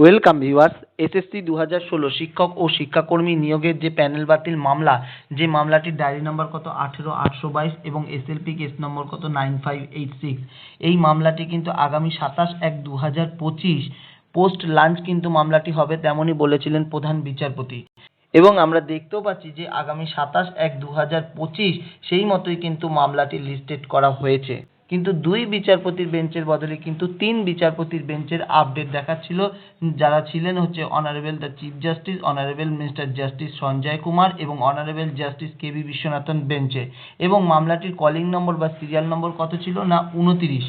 Welcome viewers SSC দু হাজার ষোলো শিক্ষক ও শিক্ষাকর্মী নিয়োগের যে প্যানেল বাতিল মামলা, যে মামলাটির ডায়েরি নম্বর কত আঠেরো, আটশো বাইশ এবং এসএলপি কেস নম্বর কত নাইন ফাইভ এইট সিক্স। এই মামলাটি কিন্তু আগামী সাতাশ এক দু হাজার পঁচিশ পোস্ট লাঞ্চ কিন্তু মামলাটি হবে তেমনই বলেছিলেন প্রধান বিচারপতি। এবং আমরা দেখতেও পাচ্ছি যে আগামী সাতাশ এক দু হাজার পঁচিশ সেই মতোই কিন্তু মামলাটি লিস্টেড করা হয়েছে। কিন্তু দুই বিচারপতির বেঞ্চের বদলে কিন্তু তিন বিচারপতির বেঞ্চের আপডেট দেখাচ্ছিল। যারা ছিলেন হচ্ছে honourable the chief justice honourable mister justice Sanjay Kumar এবং honourable justice K B Viswanathan বেঞ্চে। এবং মামলাটির কলিং নম্বর বা সিরিয়াল নম্বর কত ছিল না, উনতিরিশ।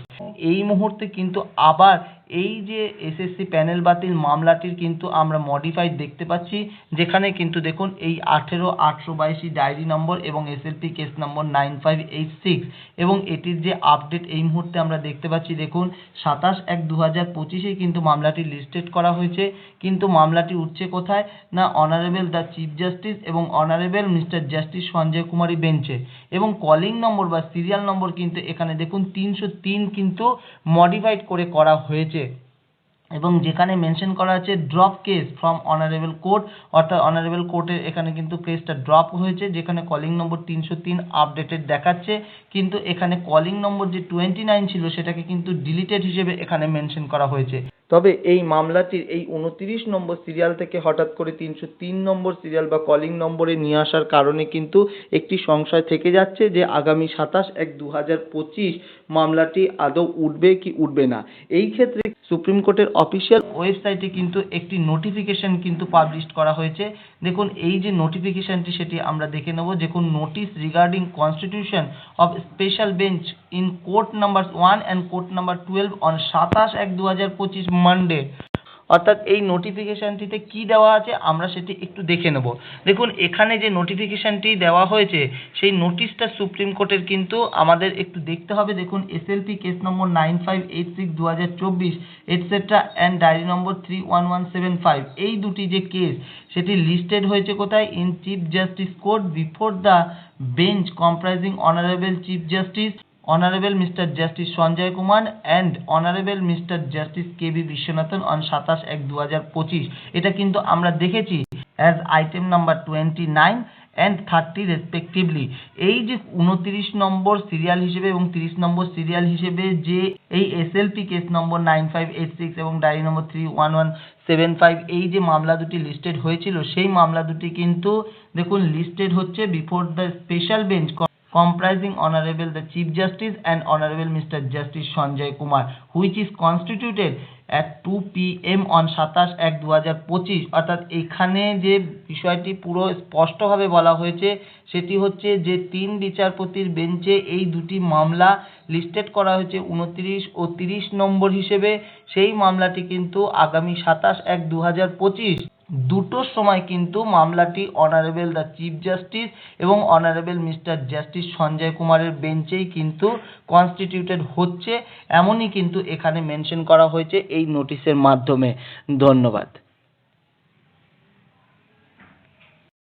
এই মুহূর্তে কিন্তু আবার এই যে এসএসসি প্যানেল বাতিল, মামলাটির কিন্তু আমরা মডিফাইড দেখতে পাচ্ছি, যেখানে কিন্তু দেখুন এই আঠেরো আটশো বাইশি ডায়েরি নম্বর এবং SLP case number nine five eight six এবং এটির যে আপডেট এই মুহূর্তে আমরা দেখতে পাচ্ছি। দেখুন, সাতাশ এক দু হাজার পঁচিশে কিন্তু মামলাটি লিস্টেড করা হয়েছে। কিন্তু মামলাটি উঠছে কোথায়? না অনারেবল দ্য চিফ জাস্টিস এবং অনারেবল মিস্টার জাস্টিস সঞ্জয় কুমারী বেঞ্চে এবং কলিং নম্বর বা সিরিয়াল নম্বর কিন্তু এখানে দেখুন, তিনশো তিন কিন্তু মডিফাইড করে করা হয়েছে। এবং যেখানে মেনশন করা আছে drop case from honourable court অর্থাৎ অনারেবল কোর্টের এখানে কিন্তু কেসটা ড্রপ হয়েছে, যেখানে কলিং নম্বর তিনশো তিন আপডেটেড দেখাচ্ছে, কিন্তু এখানে কলিং নম্বর যে টোয়েন্টি নাইন ছিল, সেটাকে কিন্তু ডিলিটেড হিসেবে এখানে মেনশন করা হয়েছে। তবে এই মামলাটির এই উনতিরিশ নম্বর সিরিয়াল থেকে হঠাৎ করে তিনশো তিন নম্বর সিরিয়াল বা কলিং নম্বরে নিয়ে আসার কারণে কিন্তু একটি সংশয় থেকে যাচ্ছে যে আগামী সাতাশ এক দু হাজার পঁচিশ মামলাটি আদৌ উঠবে কি উঠবে না। এই ক্ষেত্রে সুপ্রিম কোর্টের অফিসিয়াল ওয়েবসাইটে কিন্তু একটি নোটিফিকেশন কিন্তু পাবলিশ করা হয়েছে। দেখুন, এই যে নোটিফিকেশনটি সেটি আমরা দেখে নেব। দেখুন notice regarding constitution of special bench in court number one and court number twelve on সাতাশ এক দু হাজার পঁচিশ মানডে অর্থাৎ এই নোটিফিকেশনটিতে কি দেওয়া আছে আমরা সেটি একটু দেখে নেব। দেখুন, এখানে যে নোটিফিকেশনটি দেওয়া হয়েছে, সেই নোটিশটা সুপ্রিম কোর্টের কিন্তু আমাদের একটু দেখতে হবে। দেখুন SLP case number nine five eight six দু হাজার চব্বিশ etcetera and diary number three one one seven five এই দুটি যে কেস সেটি লিস্টেড হয়েছে কোথায়? In chief justice court before the bench comprising honourable chief justice Honorable Mr. Justice Sanjay Kumar and Honorable Mr. Justice K B Viswanathan on সাতাশ এক দু হাজার পঁচিশ এটা কিন্তু আমরা দেখেছি as item number twenty nine and thirty respectively এই যে উনতিরিশ নম্বর সিরিয়াল হিসেবে এবং তিরিশ নম্বর সিরিয়াল হিসেবে যে এই SLP case number nine five eight six এবং diary number three one one seven five এই যে মামলা দুটি লিস্টেড হয়েছিল, সেই মামলা দুটি কিন্তু দেখুন লিস্টেড হচ্ছে before the special bench comprising Honorable the Chief Justice and Honorable Mr. Justice Sanjay Kumar, which is constituted at 2 p.m. on সাতাশ এক দু হাজার পঁচিশ অর্থাৎ এখানে যে বিষয়টি পুরো স্পষ্টভাবে বলা হয়েছে সেটি হচ্ছে যে তিন বিচারপতির বেঞ্চে এই দুটি মামলা লিস্টেড করা হয়েছে উনত্রিশ ও তিরিশ নম্বর হিসেবে সেই মামলাটি কিন্তু আগামী সাতাশ এক দু হাজার পঁচিশ দুটোর সময় কিন্তু মামলাটি অনারেবল দ্য চিফ জাস্টিস এবং অনারেবল মিস্টার জাস্টিস সঞ্জয় কুমারের বেঞ্চেই কিন্তু কনস্টিটিউটেড হচ্ছে। এমনই কিন্তু এখানে মেনশন করা হয়েছে এই নোটিশের মাধ্যমে। ধন্যবাদ।